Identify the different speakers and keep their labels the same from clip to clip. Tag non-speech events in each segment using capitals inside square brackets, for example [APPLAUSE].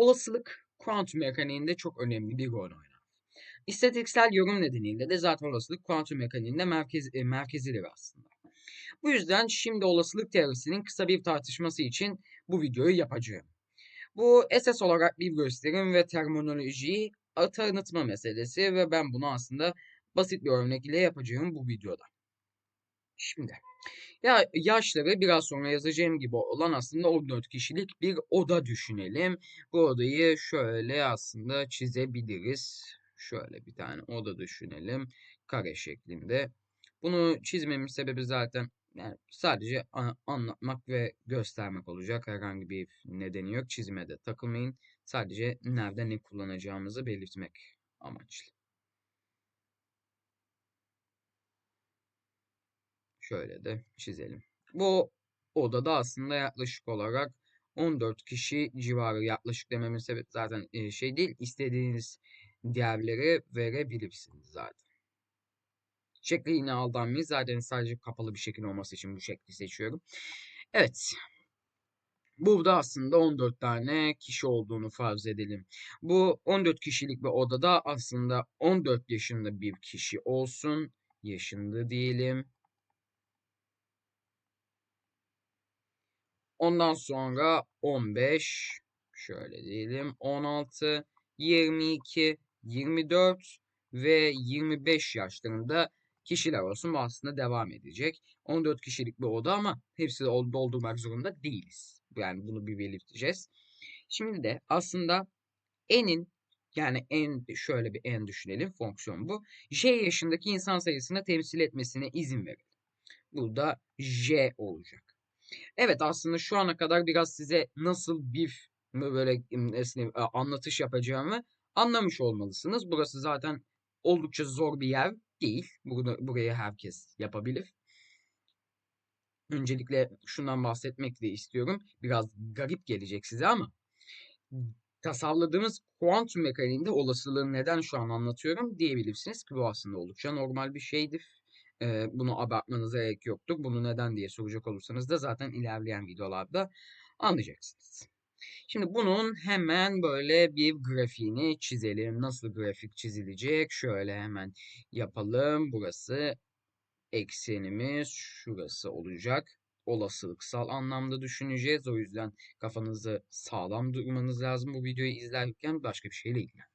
Speaker 1: Olasılık kuantum mekaniğinde çok önemli bir rol oynar. İstatistiksel yorum nedeniyle de zaten olasılık kuantum mekaniğinde merkez, e, merkezidir aslında. Bu yüzden şimdi olasılık teorisinin kısa bir tartışması için bu videoyu yapacağım. Bu esas olarak bir gösterim ve terminolojiyi tanıtma meselesi ve ben bunu aslında basit bir örnek ile yapacağım bu videoda. Şimdi ya yaşları biraz sonra yazacağım gibi olan aslında 14 kişilik bir oda düşünelim. Bu odayı şöyle aslında çizebiliriz. Şöyle bir tane oda düşünelim. Kare şeklinde. Bunu çizmemin sebebi zaten yani sadece anlatmak ve göstermek olacak. Herhangi bir nedeni yok. Çizime de takılmayın. Sadece nerede ne kullanacağımızı belirtmek amaçlı. Şöyle de çizelim. Bu odada aslında yaklaşık olarak 14 kişi civarı yaklaşık dememin sebebi zaten şey değil. istediğiniz değerleri verebilirsiniz zaten. Şekli yine aldanmayın. Zaten sadece kapalı bir şekil olması için bu şekli seçiyorum. Evet. Burada aslında 14 tane kişi olduğunu farz edelim. Bu 14 kişilik bir odada aslında 14 yaşında bir kişi olsun. Yaşında diyelim. Ondan sonra 15 şöyle diyelim 16 22 24 ve 25 yaşlarında kişiler olsun bu aslında devam edecek. 14 kişilik bir oda ama hepsi de doldurmak zorunda değiliz. Yani bunu bir belirteceğiz. Şimdi de aslında n'in yani en şöyle bir en düşünelim fonksiyon bu. J yaşındaki insan sayısını temsil etmesine izin verin. Bu da J olacak. Evet aslında şu ana kadar biraz size nasıl bir böyle nasıl anlatış yapacağımı anlamış olmalısınız. Burası zaten oldukça zor bir yer değil. Burada, burayı herkes yapabilir. Öncelikle şundan bahsetmek de istiyorum. Biraz garip gelecek size ama tasarladığımız kuantum mekaniğinde olasılığını neden şu an anlatıyorum diyebilirsiniz ki bu aslında oldukça normal bir şeydir. Ee, bunu abartmanıza gerek yoktur. Bunu neden diye soracak olursanız da zaten ilerleyen videolarda anlayacaksınız. Şimdi bunun hemen böyle bir grafiğini çizelim. Nasıl grafik çizilecek? Şöyle hemen yapalım. Burası eksenimiz. Şurası olacak. Olasılıksal anlamda düşüneceğiz. O yüzden kafanızı sağlam durmanız lazım bu videoyu izlerken başka bir şeyle ilgilen.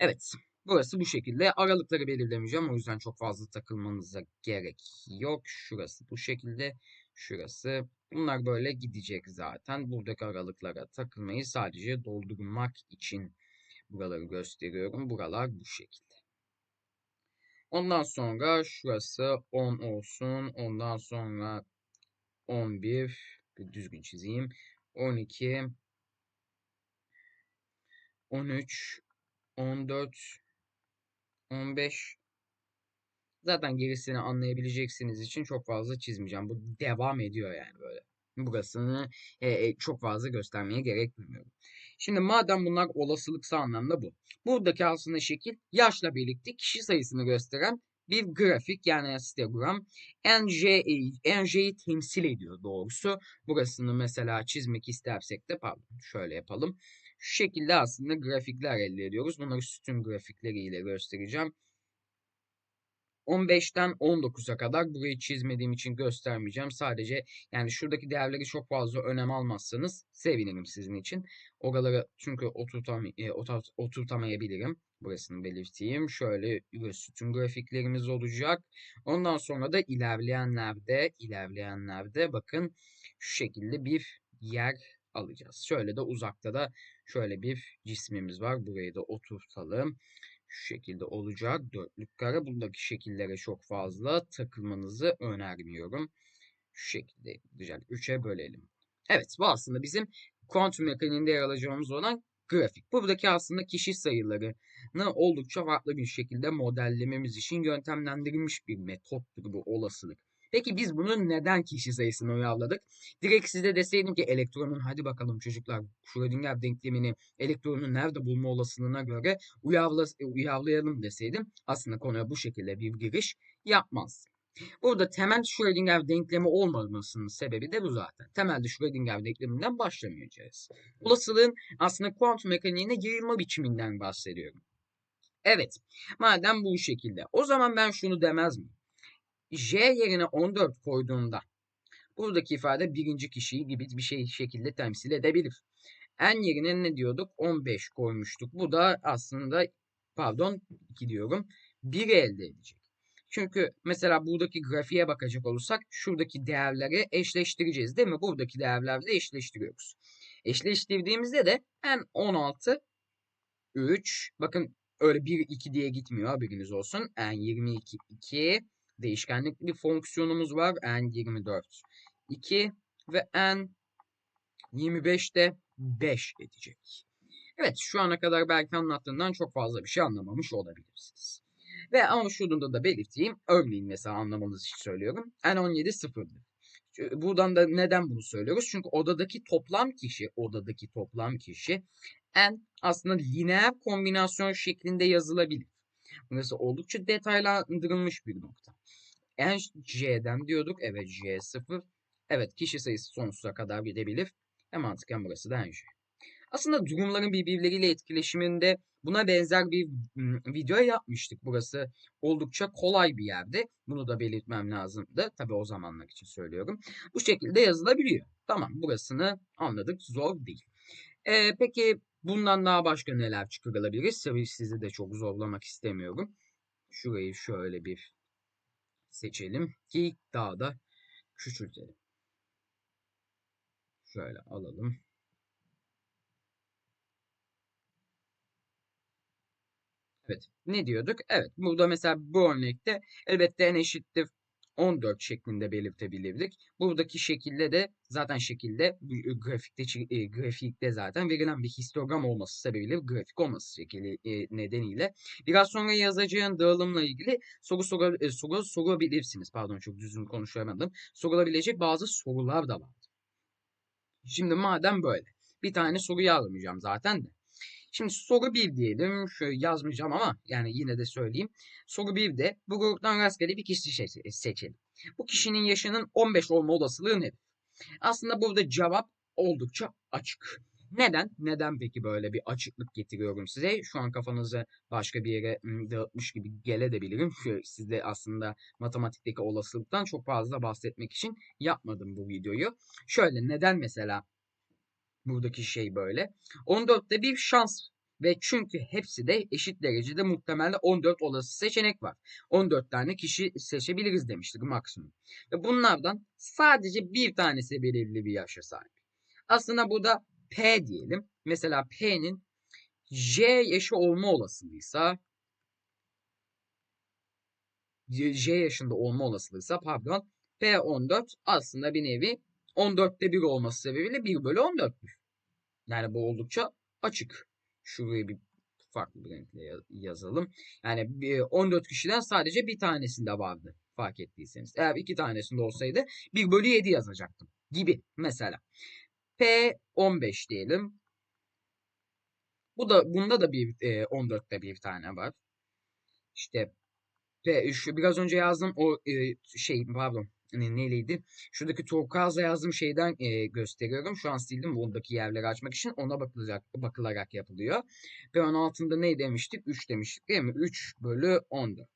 Speaker 1: Evet. Burası bu şekilde. Aralıkları belirlemeyeceğim. O yüzden çok fazla takılmanıza gerek yok. Şurası bu şekilde. Şurası. Bunlar böyle gidecek zaten. Buradaki aralıklara takılmayı sadece doldurmak için buraları gösteriyorum. Buralar bu şekilde. Ondan sonra şurası 10 olsun. Ondan sonra 11. Bir düzgün çizeyim. 12. 13. 14. 15. Zaten gerisini anlayabileceksiniz için çok fazla çizmeyeceğim. Bu devam ediyor yani böyle. Burasını e, e, çok fazla göstermeye gerek duymuyorum. Şimdi madem bunlar olasılıksal anlamda bu. Buradaki aslında şekil yaşla birlikte kişi sayısını gösteren bir grafik yani histogram NJ'yi temsil ediyor doğrusu. Burasını mesela çizmek istersek de pardon şöyle yapalım. Şu şekilde aslında grafikler elde ediyoruz. Bunları sütun grafikleriyle göstereceğim. 15'ten 19'a kadar burayı çizmediğim için göstermeyeceğim. Sadece yani şuradaki değerleri çok fazla önem almazsanız sevinirim sizin için. Oraları çünkü oturtam e, oturtamayabilirim. Burasını belirteyim. Şöyle sütun grafiklerimiz olacak. Ondan sonra da ilerleyenlerde ilerleyenlerde bakın şu şekilde bir yer alacağız. Şöyle de uzakta da şöyle bir cismimiz var. Burayı da oturtalım. Şu şekilde olacak. Dörtlük kare. Buradaki şekillere çok fazla takılmanızı önermiyorum. Şu şekilde yapacak. 3'e bölelim. Evet bu aslında bizim kuantum mekaniğinde yer alacağımız olan grafik. Buradaki aslında kişi sayılarını oldukça farklı bir şekilde modellememiz için yöntemlendirilmiş bir metottur bu olasılık. Peki biz bunun neden kişi sayısını uyarladık? Direkt size deseydim ki elektronun hadi bakalım çocuklar Schrödinger denklemini elektronun nerede bulma olasılığına göre uyarla, uyarlayalım deseydim aslında konuya bu şekilde bir giriş yapmaz. Burada temel Schrödinger denklemi olmamasının sebebi de bu zaten. Temelde Schrödinger denkleminden başlamayacağız. Olasılığın aslında kuantum mekaniğine yayılma biçiminden bahsediyorum. Evet, madem bu şekilde, o zaman ben şunu demez miyim? J yerine 14 koyduğumda buradaki ifade birinci kişiyi gibi bir şey şekilde temsil edebilir. N yerine ne diyorduk? 15 koymuştuk. Bu da aslında pardon 2 diyorum. 1 elde edecek. Çünkü mesela buradaki grafiğe bakacak olursak şuradaki değerleri eşleştireceğiz değil mi? Buradaki değerlerle eşleştiriyoruz. Eşleştirdiğimizde de n 16 3 bakın öyle 1 2 diye gitmiyor haberiniz olsun. n 22 2 değişkenlik bir fonksiyonumuz var. n 24 2 ve n 25 de 5 edecek. Evet şu ana kadar belki anlattığından çok fazla bir şey anlamamış olabilirsiniz. Ve ama şurada da belirteyim. Örneğin mesela anlamanız için söylüyorum. N17 sıfırdır. Buradan da neden bunu söylüyoruz? Çünkü odadaki toplam kişi, odadaki toplam kişi N aslında lineer kombinasyon şeklinde yazılabilir. Burası oldukça detaylandırılmış bir nokta. N J'den diyorduk. Evet J sıfır. Evet kişi sayısı sonsuza kadar gidebilir. Ve mantıken burası da N J. Aslında durumların birbirleriyle etkileşiminde buna benzer bir video yapmıştık. Burası oldukça kolay bir yerde. Bunu da belirtmem lazımdı. Tabii o zamanlar için söylüyorum. Bu şekilde yazılabiliyor. Tamam burasını anladık. Zor değil. Ee, peki bundan daha başka neler çıkarılabilir? Tabii sizi de çok zorlamak istemiyorum. Şurayı şöyle bir seçelim ki daha da küçültelim. Şöyle alalım. Evet. Ne diyorduk? Evet. Burada mesela bu örnekte elbette n eşittir 14 şeklinde belirtebilirdik. Buradaki şekilde de zaten şekilde e, grafikte e, grafikte zaten verilen bir histogram olması sebebiyle grafik olması şekli e, nedeniyle biraz sonra yazacağın dağılımla ilgili soru soru, soru sorabilirsiniz. Pardon çok düzgün konuşamadım. Sorulabilecek bazı sorular da var. Şimdi madem böyle bir tane soru yazmayacağım zaten de. Şimdi soru 1 diyelim. Şöyle yazmayacağım ama yani yine de söyleyeyim. Soru 1'de bu gruptan rastgele bir kişi seçelim. Bu kişinin yaşının 15 olma olasılığı nedir? Aslında burada cevap oldukça açık. Neden? Neden peki böyle bir açıklık getiriyorum size? Şu an kafanızı başka bir yere dağıtmış gibi gelebilirim. Sizde aslında matematikteki olasılıktan çok fazla bahsetmek için yapmadım bu videoyu. Şöyle neden mesela buradaki şey böyle. 14'te bir şans ve çünkü hepsi de eşit derecede muhtemelen 14 olası seçenek var. 14 tane kişi seçebiliriz demiştik maksimum. Ve bunlardan sadece bir tanesi belirli bir yaşa sahip. Aslında burada P diyelim. Mesela P'nin J yaşı olma olasılığıysa J yaşında olma olasılığıysa pardon P14 aslında bir nevi 14'te 1 olması sebebiyle 1 bölü 14'tür. Yani bu oldukça açık. Şurayı bir farklı bir renkle yazalım. Yani 14 kişiden sadece bir tanesinde vardı fark ettiyseniz. Eğer iki tanesinde olsaydı 1 bölü 7 yazacaktım gibi mesela. P15 diyelim. Bu da bunda da bir e, 14'te bir tane var. İşte P şu biraz önce yazdım o e, şey pardon hani neyleydi? Şuradaki turkuazla yazdığım şeyden e, gösteriyorum. Şu an sildim buradaki yerleri açmak için. Ona bakılacak, bakılarak yapılıyor. Ve onun altında ne demiştik? 3 demiştik değil mi? 3 bölü 14.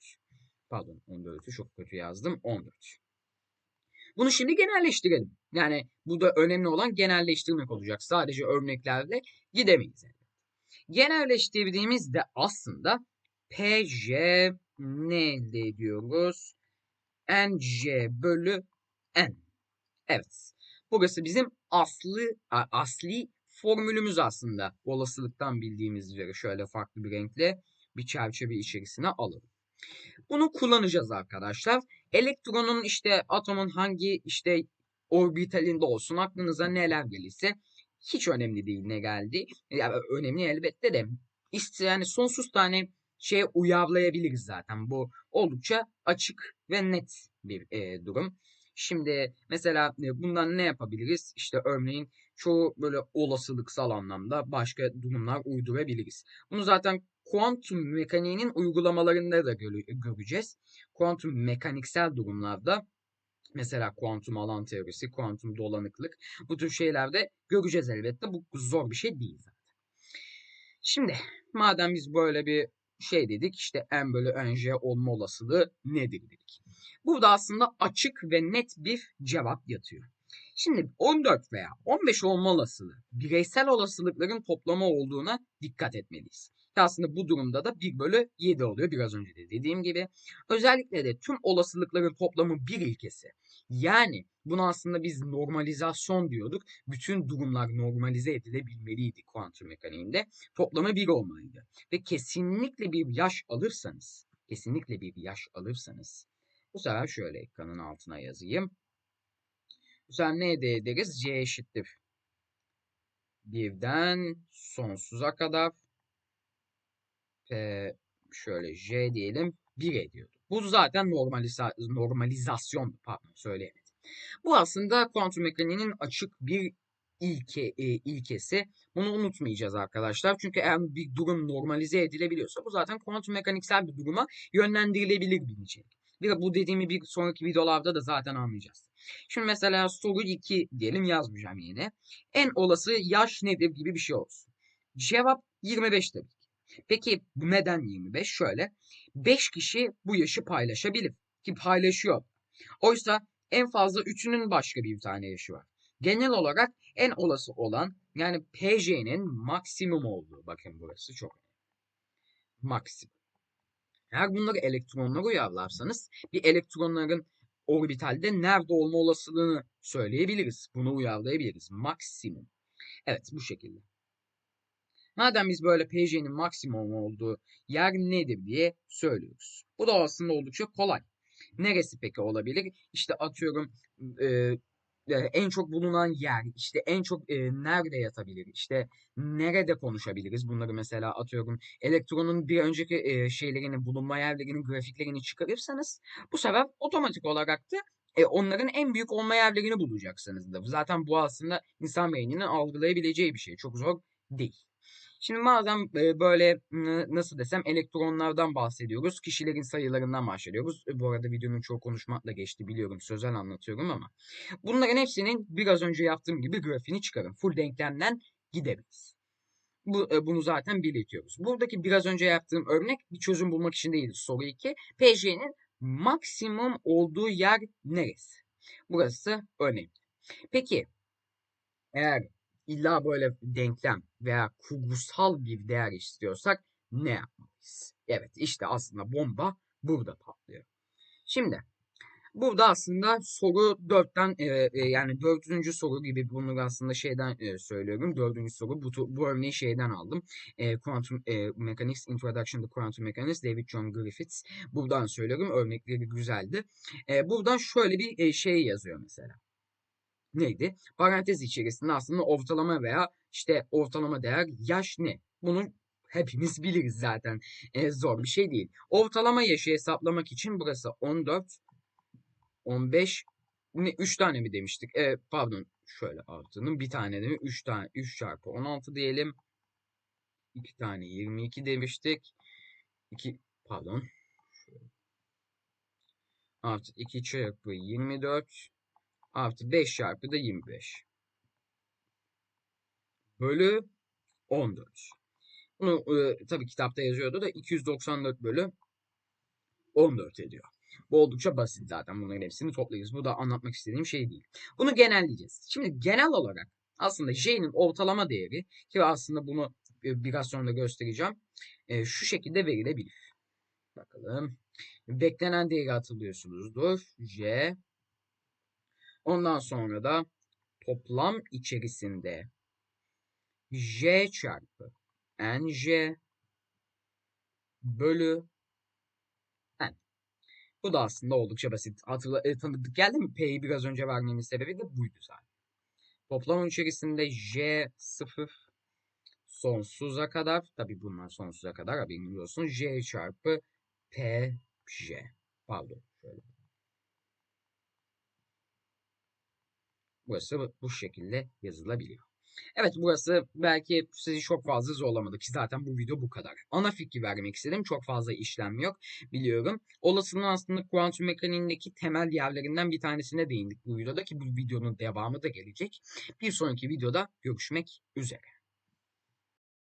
Speaker 1: Pardon 14'ü çok kötü yazdım. 14. Bunu şimdi genelleştirelim. Yani bu da önemli olan genelleştirmek olacak. Sadece örneklerle gidemeyiz. Genelleştirdiğimizde aslında PJ ne elde ediyoruz? Nj bölü n. Evet. Burası bizim aslı asli formülümüz aslında. Olasılıktan bildiğimiz üzere şöyle farklı bir renkle bir çerçeve içerisine alalım. Bunu kullanacağız arkadaşlar. Elektronun işte atomun hangi işte orbitalinde olsun aklınıza neler gelirse hiç önemli değil ne geldi. Yani önemli elbette de yani sonsuz tane şeye uyarlayabiliriz zaten. Bu oldukça açık ve net bir e, durum. Şimdi mesela e, bundan ne yapabiliriz? İşte örneğin çoğu böyle olasılıksal anlamda başka durumlar uydurabiliriz. Bunu zaten kuantum mekaniğinin uygulamalarında da göreceğiz. Kuantum mekaniksel durumlarda mesela kuantum alan teorisi, kuantum dolanıklık bu tür şeylerde göreceğiz elbette. Bu zor bir şey değil zaten. Şimdi madem biz böyle bir şey dedik işte n bölü nj olma olasılığı nedir dedik. Burada aslında açık ve net bir cevap yatıyor. Şimdi 14 veya 15 olma olasılığı bireysel olasılıkların toplamı olduğuna dikkat etmeliyiz. Aslında bu durumda da 1 bölü 7 oluyor biraz önce de dediğim gibi. Özellikle de tüm olasılıkların toplamı bir ilkesi. Yani bunu aslında biz normalizasyon diyorduk. Bütün durumlar normalize edilebilmeliydi kuantum mekaniğinde. Toplamı 1 olmalıydı. Ve kesinlikle bir yaş alırsanız, kesinlikle bir yaş alırsanız bu sefer şöyle ekranın altına yazayım. Bu sefer ne elde ederiz? C eşittir. Birden sonsuza kadar e, şöyle J diyelim 1 ediyordu. Bu zaten normaliza normalizasyon pardon söyleyemedim. Bu aslında kuantum mekaniğinin açık bir ilke e, ilkesi. Bunu unutmayacağız arkadaşlar. Çünkü eğer bir durum normalize edilebiliyorsa bu zaten kuantum mekaniksel bir duruma yönlendirilebilir bir nicelik. Bir bu dediğimi bir sonraki videolarda da zaten anlayacağız. Şimdi mesela soru 2 diyelim yazmayacağım yine. En olası yaş nedir gibi bir şey olsun. Cevap 25 tabii Peki bu neden 25? Şöyle. 5 kişi bu yaşı paylaşabilir. Ki paylaşıyor. Oysa en fazla üçünün başka bir tane yaşı var. Genel olarak en olası olan yani PJ'nin maksimum olduğu. Bakın burası çok. Maksimum. Eğer bunları elektronlara uyarlarsanız bir elektronların orbitalde nerede olma olasılığını söyleyebiliriz. Bunu uyarlayabiliriz. Maksimum. Evet bu şekilde. Madem biz böyle PJ'nin maksimum olduğu yer nedir diye söylüyoruz. Bu da aslında oldukça kolay. Neresi peki olabilir? İşte atıyorum e, en çok bulunan yer, işte en çok e, nerede yatabilir, işte nerede konuşabiliriz bunları mesela atıyorum elektronun bir önceki e, şeylerini, bulunma yerlerinin grafiklerini çıkarırsanız bu sefer otomatik olarak da e, onların en büyük olma yerlerini bulacaksınızdır. Zaten bu aslında insan beyninin algılayabileceği bir şey. Çok zor değil. Şimdi madem böyle nasıl desem elektronlardan bahsediyoruz. Kişilerin sayılarından bahsediyoruz. Bu arada videonun çoğu konuşmakla geçti biliyorum. Sözel anlatıyorum ama. Bunların hepsinin biraz önce yaptığım gibi grafiğini çıkarın. Full denklemden gideriz. Bu, bunu zaten belirtiyoruz. Buradaki biraz önce yaptığım örnek bir çözüm bulmak için değil. Soru 2. PJ'nin maksimum olduğu yer neresi? Burası önemli. Peki eğer illa böyle denklem veya kurgusal bir değer istiyorsak ne yapmalıyız? Evet işte aslında bomba burada patlıyor. Şimdi burada aslında soru 4'ten e, e, yani dördüncü soru gibi bunu aslında şeyden e, söylüyorum. Dördüncü soru bu, bu örneği şeyden aldım. E, Quantum e, Mechanics Introduction to Quantum Mechanics David John Griffiths. Buradan söylüyorum. Örnekleri güzeldi. E, buradan şöyle bir e, şey yazıyor mesela neydi? Parantez içerisinde aslında ortalama veya işte ortalama değer yaş ne? Bunu hepimiz [LAUGHS] biliriz zaten. E, zor bir şey değil. Ortalama yaşı hesaplamak için burası 14, 15, ne 3 tane mi demiştik? E, pardon şöyle artının bir tane de 3 tane 3 çarpı 16 diyelim. 2 tane 22 demiştik. 2 pardon. Artı 2 çarpı 24 artı 5 çarpı da 25. Bölü 14. Bunu e, tabii kitapta yazıyordu da 294 bölü 14 ediyor. Bu oldukça basit zaten bunların hepsini toplayacağız. Bu da anlatmak istediğim şey değil. Bunu genelleyeceğiz. Şimdi genel olarak aslında J'nin ortalama değeri ki aslında bunu biraz sonra göstereceğim. E, şu şekilde verilebilir. Bakalım. Beklenen değeri hatırlıyorsunuzdur. J Ondan sonra da toplam içerisinde j çarpı nj bölü n. Bu da aslında oldukça basit. Hatırla, e, tanıdık geldi mi? P'yi biraz önce vermemin sebebi de buydu zaten. Toplam içerisinde j sıfır sonsuza kadar tabi bunlar sonsuza kadar haberiniz olsun. j çarpı p j. Pardon şöyle. Burası bu şekilde yazılabiliyor. Evet burası belki sizi çok fazla zorlamadı ki zaten bu video bu kadar. Ana fikri vermek istedim. Çok fazla işlem yok biliyorum. Olasılığın aslında kuantum mekaniğindeki temel yerlerinden bir tanesine değindik bu videoda ki bu videonun devamı da gelecek. Bir sonraki videoda görüşmek üzere.